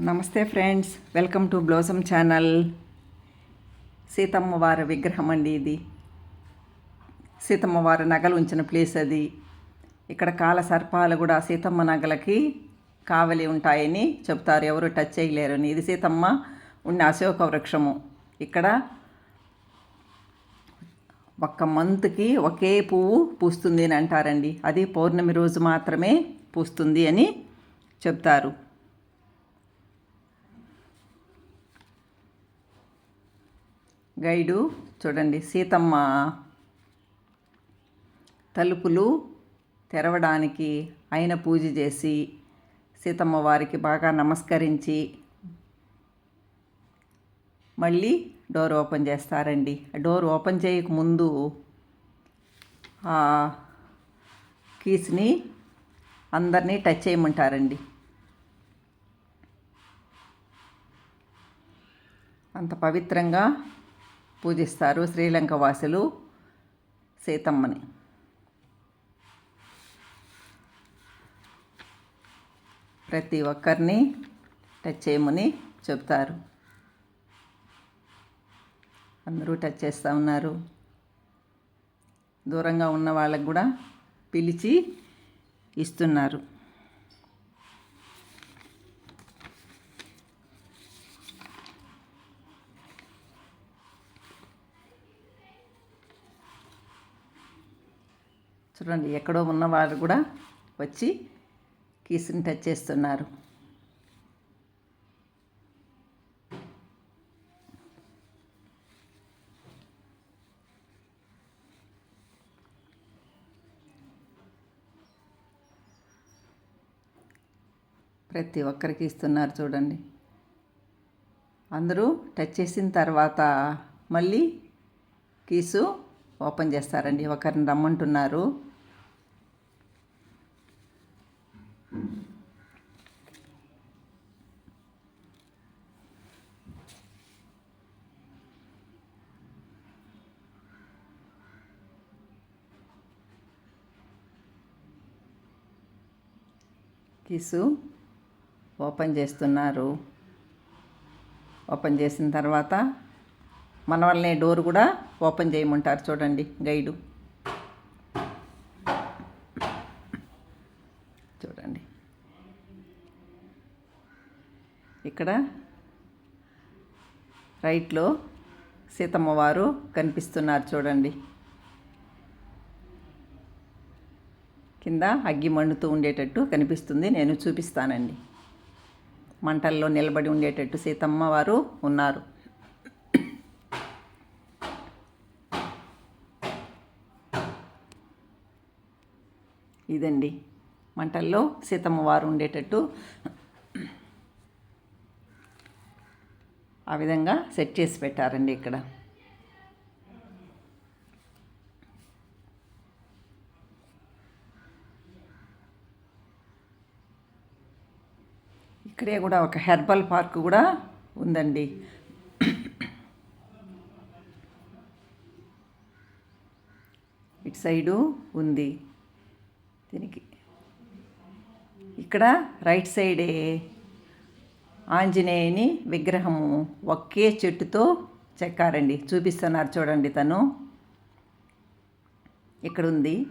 నమస్తే friends welcome to blossom channel. Seethamma వారి విగ్రహం అండి ఇది. సీతమ్మ వారి నగలు ఉంచిన ప్లేస్ అది. ఇక్కడ కాల సర్పాలు కూడా సీతమ్మ నగలకి కావలి ఉంటాయని చెప్తారు. ఎవరు టచ్ చేయలేరని ఇది సీతమ్మ ఉన్న అశోక వృక్షము. ఇక్కడ ఒక్క మంత్కి ఒకే పువ్వు పూస్తుంది అని అంటారండి. అది పౌర్ణమి రోజు మాత్రమే పూస్తుంది అని చెప్తారు. గైడు చూడండి సీతమ్మ తలుపులు తెరవడానికి ఆయన పూజ చేసి సీతమ్మ వారికి బాగా నమస్కరించి మళ్ళీ డోర్ ఓపెన్ చేస్తారండి. డోర్ ఓపెన్ చేయకముందు ఆ కీస్ని అందరినీ టచ్ చేయమంటారండి. అంత పవిత్రంగా పూజిస్తారు శ్రీలంక వాసులు సీతమ్మని. ప్రతి ఒక్కరిని టచ్ చేయమని చెప్తారు. అందరూ టచ్ చేస్తూ ఉన్నారు. దూరంగా ఉన్న వాళ్ళకు కూడా పిలిచి ఇస్తున్నారు. చూడండి ఎక్కడో ఉన్న వాళ్ళు కూడా వచ్చి కీస్ని టచ్ చేస్తున్నారు. ప్రతి ఒక్కరికి ఇస్తున్నారు చూడండి. అందరూ టచ్ చేసిన తర్వాత మళ్ళీ కీసు ఓపెన్ చేస్తారండి. ఒకరిని రమ్మంటున్నారు. కిసు ఓపెన్ చేస్తున్నారు. ఓపెన్ చేసిన తర్వాత మన వల్లనే డోర్ కూడా ఓపెన్ చేయమంటారు చూడండి గైడు చూడండి ఇక్కడ రైట్లో సీతమ్మవారు కనిపిస్తున్నారు చూడండి. కింద అగ్గి మండుతూ ఉండేటట్టు కనిపిస్తుంది నేను చూపిస్తానండి. మంటల్లో నిలబడి ఉండేటట్టు సీతమ్మ వారు ఉన్నారు. ఇదండి. మంటల్లో సీతమ్మ వారు ఉండేటట్టు ఆ విధంగా సెట్ చేసి పెట్టారండి ఇక్కడ. ఇక్కడే కూడా ఒక హెర్బల్ పార్క్ కూడా ఉందండి. ఇటు సైడు ఉంది. దీనికి ఇక్కడ రైట్ సైడే ఆంజనేయుని విగ్రహము ఒకే చెట్టుతో చెక్కారండి. చూపిస్తున్నారు చూడండి తను. ఇక్కడ ఉంది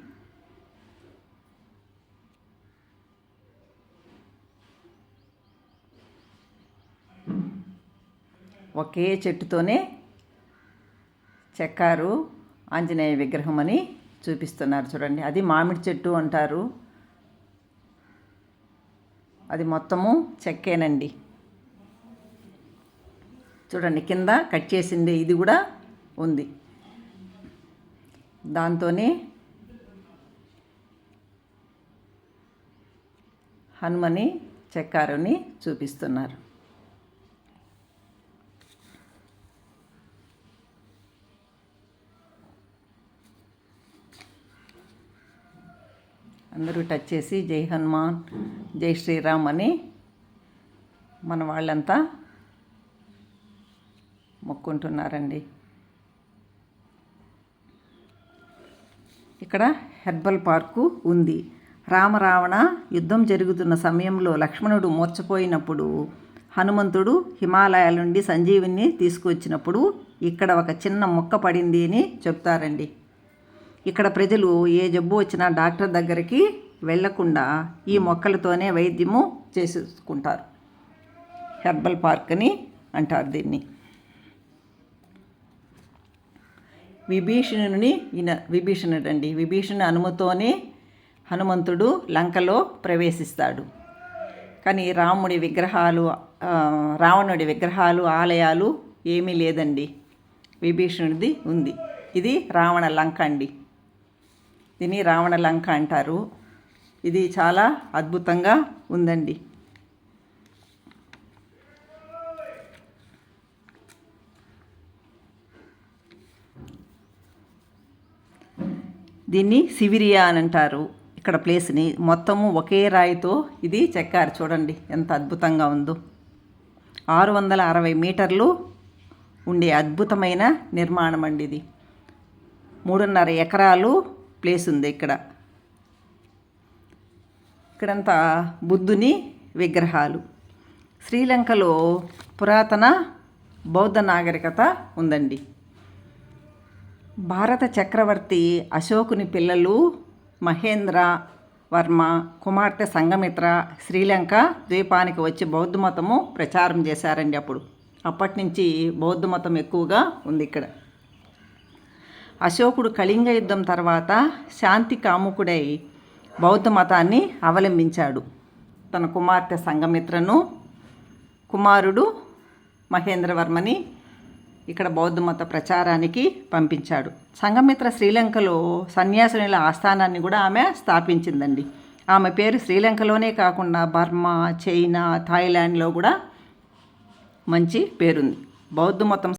ఒకే చెట్టుతోనే చెక్కారు ఆంజనేయ విగ్రహం అని చూపిస్తున్నారు చూడండి. అది మామిడి చెట్టు అంటారు. అది మొత్తము చెక్కేనండి. చూడండి కింద కట్ చేసింది ఇది కూడా ఉంది. దాంతోనే హనుమని చెక్కారుని చూపిస్తున్నారు. అందరూ టచ్ చేసి జై హనుమాన్ జై శ్రీరామ్ అని మన వాళ్ళంతా మొక్కుంటున్నారండి ఇక్కడ హెర్బల్ పార్కు ఉంది. రామరావణ యుద్ధం జరుగుతున్న సమయంలో లక్ష్మణుడు మూర్చపోయినప్పుడు హనుమంతుడు హిమాలయాల నుండి సంజీవిని తీసుకువచ్చినప్పుడు ఇక్కడ ఒక చిన్న మొక్క పడింది అని చెప్తారండి. ఇక్కడ ప్రజలు ఏ జబ్బు వచ్చినా డాక్టర్ దగ్గరికి వెళ్ళకుండా ఈ మొక్కలతోనే వైద్యము చేసుకుంటారు హెర్బల్ పార్క్ అని అంటారు దీన్ని. విభీషణుని ఈయన విభీషణుడు అండి అనుమతోనే హనుమంతుడు లంకలో ప్రవేశిస్తాడు. కానీ రాముడి విగ్రహాలు రావణుడి విగ్రహాలు ఆలయాలు ఏమీ లేదండి. విభీషణుడిది ఉంది. ఇది రావణ లంక అండి. దీన్ని రావణ లంక అంటారు. ఇది చాలా అద్భుతంగా ఉందండి. దీన్ని సివిరియా అని అంటారు ఇక్కడ ప్లేస్ని. మొత్తము ఒకే రాయితో ఇది చెక్కారు. చూడండి ఎంత అద్భుతంగా ఉందో. ఆరు వందల అరవై మీటర్లు ఉండే అద్భుతమైన నిర్మాణం అండి ఇది. మూడున్నర ఎకరాలు ప్లేస్ ఉంది ఇక్కడ. ఇక్కడంతా బుద్ధుని విగ్రహాలు. శ్రీలంకలో పురాతన బౌద్ధ నాగరికత ఉందండి. భారత చక్రవర్తి అశోకుని పిల్లలు మహేంద్ర వర్మ కుమార్తె సంగమిత్ర శ్రీలంక ద్వీపానికి వచ్చి బౌద్ధ మతము ప్రచారం చేశారండి అప్పుడు. అప్పటి నుంచి బౌద్ధ మతం ఎక్కువగా ఉంది ఇక్కడ. అశోకుడు కళింగ యుద్ధం తర్వాత శాంతి కాముకుడై బౌద్ధ మతాన్ని అవలంబించాడు. తన కుమార్తె సంగమిత్రను కుమారుడు మహేంద్రవర్మని ఇక్కడ బౌద్ధ మత ప్రచారానికి పంపించాడు. సంఘమిత్ర శ్రీలంకలో సన్యాసినుల ఆస్థానాన్ని కూడా ఆమె స్థాపించిందండి. ఆమె పేరు శ్రీలంకలోనే కాకుండా బర్మా చైనా థాయిలాండ్లో కూడా మంచి పేరుంది. బౌద్ధ మతం